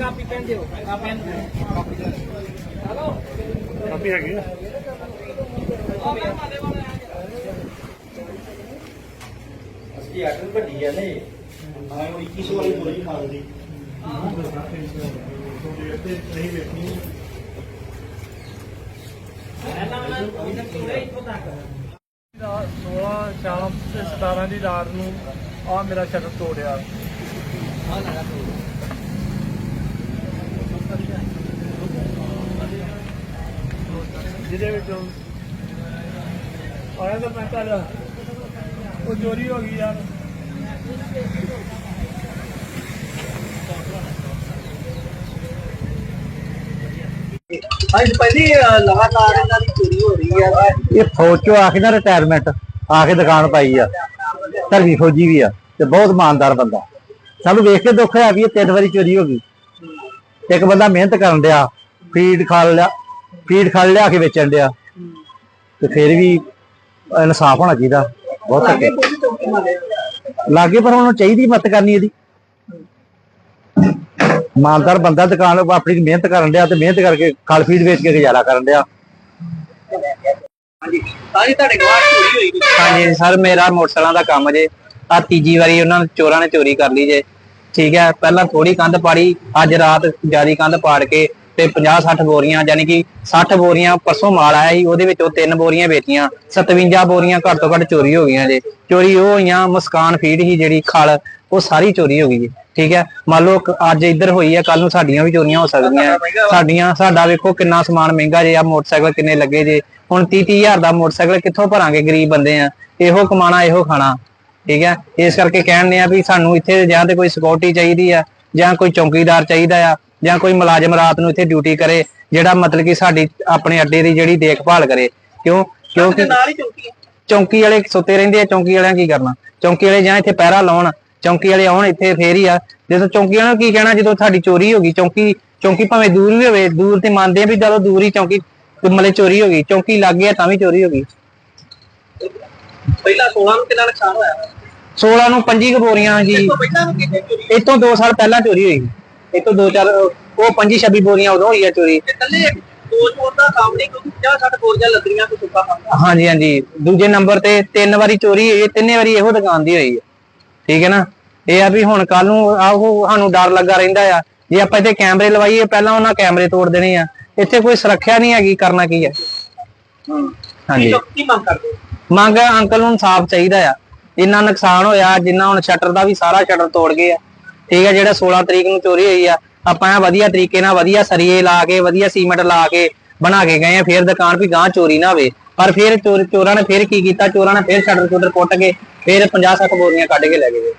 Copy pen ਦਿਓ ਆ PAN hello copy ਹੈਗੀ ਆ। ਅਸੀਂ ਆਟਨ ਵੱਡੀ ਆ ਨੇ ਹਾਂ ਉਹ 21 ਵਾਲੀ ਬੋਲੀ ਮਾਰ ਦੀ ਨਹੀਂ ਵੇਖਣੀ ਤੱਕ 16 ਸ਼ਾਮ ਤੇ 17 ਦੀ ਰਾਤ ਨੂੰ ਆ ਮੇਰਾ ਸ਼ਟਰ ਤੋੜਿਆ। ਆ ਲਗਾ ਤੂੰ ਜਿਹਦੇ ਵਿੱਚ। ਆਇਆ ਤਾਂ ਮੈਂ ਕੱਲ ਉਹ ਚੋਰੀ ਹੋ ਗਈ ਯਾਰ। ਅੱਜ ਪਹਿਲੀ ਲਗਾਤਾਰ ਇਹਨਾਂ ਦੀ ਚੋਰੀ ਹੋ ਰਹੀ ਆ ਇਹ ਫੌਜ ਚੋਂ ਆ ਕੇ ਨਾ ਰਿਟਾਇਰਮੈਂਟ ਆ ਕੇ ਦੁਕਾਨ ਪਾਈ ਆ। ਧਰਮੀ ਫੌਜੀ ਵੀ ਆ ਤੇ ਬਹੁਤ ਇਮਾਨਦਾਰ ਬੰਦਾ। ਸਾਨੂੰ ਵੇਖ ਕੇ ਦੁੱਖ ਹੋਇਆ ਵੀ ਇਹ ਤਿੰਨ ਵਾਰੀ ਚੋਰੀ ਹੋ ਗਈ। ਇੱਕ ਬੰਦਾ ਮਿਹਨਤ ਕਰਨ ਡਿਆ ਫੀਡ ਖਾਲ ਲਿਆ ਫੀਡ ਖਾਲ ਲਿਆ ਕੇ ਵੇਚਣ ਡਿਆ। ਤੇ ਫਿਰ ਵੀ ਇਨਸਾਫ ਹੋਣਾ ਚਾਹੀਦਾ ਬਹੁਤ ਧੱਕੇ। ਲਾਗੇ ਪਰ ਉਹਨੂੰ ਚਾਹੀਦੀ ਮਤ ਕਰਨੀ ਇਹਦੀ। ਇਮਾਨਦਾਰ ਬੰਦਾ ਦੁਕਾਨ ਆਪਣੀ ਮਿਹਨਤ ਕਰਨ ਡਿਆ ਤੇ ਮਿਹਨਤ ਕਰਕੇ ਖਲ ਫੀਡ ਵੇਚ ਕੇ ਗੁਜ਼ਾਰਾ ਕਰਨ ਡਿਆ। ਹਾਂਜੀ ਸਾਰੀ ਤੁਹਾਡੇ ਗਵਾਹ ਚੋਰੀ ਹੋਈ ਜੀ ਹਾਂਜੀ ਸਰ ਮੇਰਾ ਮੋਟਰਸਾਈਕਲਾਂ ਦਾ ਕੰਮ ਜੇ। ਆ ਤੀਜੀ ਵਾਰੀ ਉਹਨਾਂ ਨੇ ਚੋਰਾਂ ਨੇ ਚੋਰੀ ਕਰ ਲਈ ਜੇ। ਠੀਕ ਹੈ ਪਹਿਲਾਂ ਥੋੜੀ ਕੰਧ ਪਾੜੀ ਅੱਜ ਰਾਤ ਜਿਆਦੀ ਕੰਧ ਪਾੜ ਕੇ ਤੇ 50 60 ਬੋਰੀਆਂ ਯਾਨੀ ਕਿ 60 ਬੋਰੀਆਂ ਪਰਸੋਂ ਮਾਲ ਆਇਆ ਸੀ ਉਹਦੇ ਵਿੱਚੋਂ ਤਿੰਨ ਬੋਰੀਆਂ ਵੇਚੀਆਂ 57 ਬੋਰੀਆਂ ਘੱਟ ਤੋਂ ਘੱਟ ਚੋਰੀ ਹੋ ਗਈਆਂ ਜੇ। ਚੋਰੀ ਉਹ ਹੋਈਆਂ ਮੁਸਕਾਨ ਫੀਡ ਹੀ ਜਿਹੜੀ ਖਲ ਉਹ ਸਾਰੀ ਚੋਰੀ ਹੋ ਗਈ ਜੀ ਠੀਕ ਹੈ? ਮੰਨ ਲਓ ਅੱਜ ਇੱਧਰ ਹੋਈ ਹੈ ਕੱਲ ਨੂੰ ਸਾਡੀਆਂ ਵੀ ਚੋਰੀਆਂ ਹੋ ਸਕਦੀਆਂ। ਸਾਡੀਆਂ ਸਾਡਾ ਵੇਖੋ ਕਿੰਨਾ ਸਮਾਨ ਮਹਿੰਗਾ ਜੇ ਆ ਮੋਟਰਸਾਈਕਲ ਕਿੰਨੇ ਲੱਗੇ ਜੇ। ਹੁਣ 30 30 ਹਜ਼ਾਰ ਦਾ ਮੋਟਰਸਾਈਕਲ ਕਿੱਥੋਂ ਭਰਾਂਗੇ ਗਰੀਬ ਬੰਦੇ ਆ। ਇਹੋ ਕਮਾਣਾ ਇਹੋ ਖਾਣਾ ਠੀਕ ਹੈ? ਇਸ ਕਰਕੇ ਕਹਿੰਦੇ ਆ ਵੀ ਸਾਨੂੰ ਇੱਥੇ ਜਾਂ ਤੇ ਕੋਈ ਸਿਕਿਉਰਿਟੀ ਚਾਹੀਦੀ ਆ ਜਾਂ ਕੋਈ ਚੌਕੀਦਾਰ ਚਾਹੀਦਾ ਆ। ਜਾਂ ਕੋਈ ਮੁਲਾਜ਼ਮ ਰਾਤ ਨੂੰ ਇੱਥੇ ਡਿਊਟੀ ਕਰੇ ਜਿਹੜਾ ਮਤਲਬ ਕਿ ਸਾਡੀ ਆਪਣੇ ਅੱਡੇ ਦੀ ਜਿਹੜੀ ਦੇਖਭਾਲ ਕਰੇ। ਕਿਉਂ? ਕਿਉਂਕਿ ਨਾਲ ਹੀ ਚੌਕੀ ਵਾਲੇ ਸੁੱਤੇ ਰਹਿੰਦੇ ਆ ਚੌਂਕੀ ਵਾਲਿਆਂ ਕੀ ਕਰਨਾ? ਚੌਂਕੀ ਵਾਲੇ ਜਾਂ ਇੱਥੇ ਪਹਿਰਾ ਲਾਉਣ ਚੌਂਕੀ ਵਾਲੇ ਆਉਣ ਇੱਥੇ ਫੇਰ ਹੀ ਆ। ਜਦੋਂ ਚੌਂਕੀ ਵਾਲਿਆਂ ਨੂੰ ਕੀ ਕਹਿਣਾ ਜਦੋਂ ਸਾਡੀ ਚੋਰੀ ਹੋ ਗਈ ਚੌਂਕੀ ਚੌਂਕੀ ਭਾਵੇਂ ਦੂਰ ਵੀ ਹੋਵੇ ਦੂਰ ਤੇ ਮੰਨਦੇ ਆ ਵੀ ਚਲੋ ਦੂਰ ਹੀ ਚੌਂਕੀ ਮਤਲਬ ਚੋਰੀ ਹੋ ਗਈ ਚੌਂਕੀ ਲੱਗ ਗਿਆ ਤਾਂ ਵੀ ਚੋਰੀ ਹੋ ਗਈ। ਪਹਿਲਾਂ 16 ਨੂੰ ਕਿੰਨਾ ਨੁਕਸਾਨ ਹੋਇਆ? 16 ਨੂੰ 25 ਬੋਰੀਆਂ ਜੀ। ਇਸ ਤੋਂ 2 ਸਾਲ ਪਹਿਲਾਂ ਚੋਰੀ ਹੋਈ। ਇਹ ਤੋਂ 2 ਚਾਰ ਉਹ 25 26 ਬੋਰੀਆਂ ਉਦੋਂ ਹੋਈ ਆ ਚੋਰੀ ਇਕੱਲੇ ਦੋ ਚੋਰ ਦਾ ਕੰਮ ਨਹੀਂ ਕਿਉਂਕਿ 50 60 ਬੋਰੀਆਂ ਲੱਕੜੀਆਂ ਤੋਂ ਸੁੱਕਾ ਕੰਮ ਹਾਂਜੀ ਹਾਂਜੀ। ਦੂਜੇ ਨੰਬਰ ਤੇ ਤਿੰਨ ਵਾਰੀ ਚੋਰੀ ਹੋਈ ਹੈ ਤਿੰਨੇ ਵਾਰੀ ਇਹੋ ਦੁਕਾਨ ਦੀ ਹੋਈ ਹੈ। ਠੀਕ ਹੈ ਨਾ? ਇਹ ਆ ਵੀ ਹੁਣ ਕੱਲ ਨੂੰ ਆਹੋ ਸਾਨੂੰ ਡਰ ਲੱਗਾ ਰਹਿੰਦਾ ਆ। ਜੇ ਆਪਾਂ ਇੱਥੇ ਕੈਮਰੇ ਲਵਾਈਏ ਪਹਿਲਾਂ ਉਹਨਾਂ ਕੈਮਰੇ ਤੋੜ ਦੇਣੇ ਆ। ਇੱਥੇ ਕੋਈ ਸੁਰੱਖਿਆ ਨਹੀਂ ਹੈਗੀ ਕਰਨਾ ਕੀ ਹੈ? ਹਾਂਜੀ। ਕੀ ਮੰਗ ਕਰਦੇ ਮੰਗ ਆ, ਅੰਕਲ ਨੂੰ ਇਨਸਾਫ ਚਾਹੀਦਾ ਆ। ਇੰਨਾ ਨੁਕਸਾਨ ਹੋਇਆ ਜਿੰਨਾ ਹੁਣ ਸ਼ਟਰ ਦਾ ਵੀ ਸਾਰਾ ਸ਼ਟਰ ਤੋੜ ਗਏ ਆ। ਠੀਕ ਹੈ ਜਿਹੜਾ 16 ਤਰੀਕ ਨੂੰ ਚੋਰੀ ਹੋਈ ਆ, ਆਪਾਂ ਵਧੀਆ ਤਰੀਕੇ ਨਾਲ ਵਧੀਆ ਸਰੀਏ ਲਾ ਕੇ, ਵਧੀਆ ਸੀਮੈਂਟ ਲਾ ਕੇ ਬਣਾ ਕੇ ਗਏ ਆ, ਫੇਰ ਦੁਕਾਨ ਵੀ ਗਾਂ ਚੋਰੀ ਨਾ ਹੋਵੇ। ਪਰ ਫਿਰ ਚੋਰ- ਚੋਰਾਂ ਨੇ ਫੇਰ ਕੀ ਕੀਤਾ? ਚੋਰਾਂ ਨੇ ਫੇਰ ਸ਼ਟਰ ਸ਼ਟਰ ਪੁੱਟ ਕੇ ਫੇਰ 50 60 ਬੋਰੀਆਂ ਕੱਢ ਕੇ ਲੈ ਗਏ।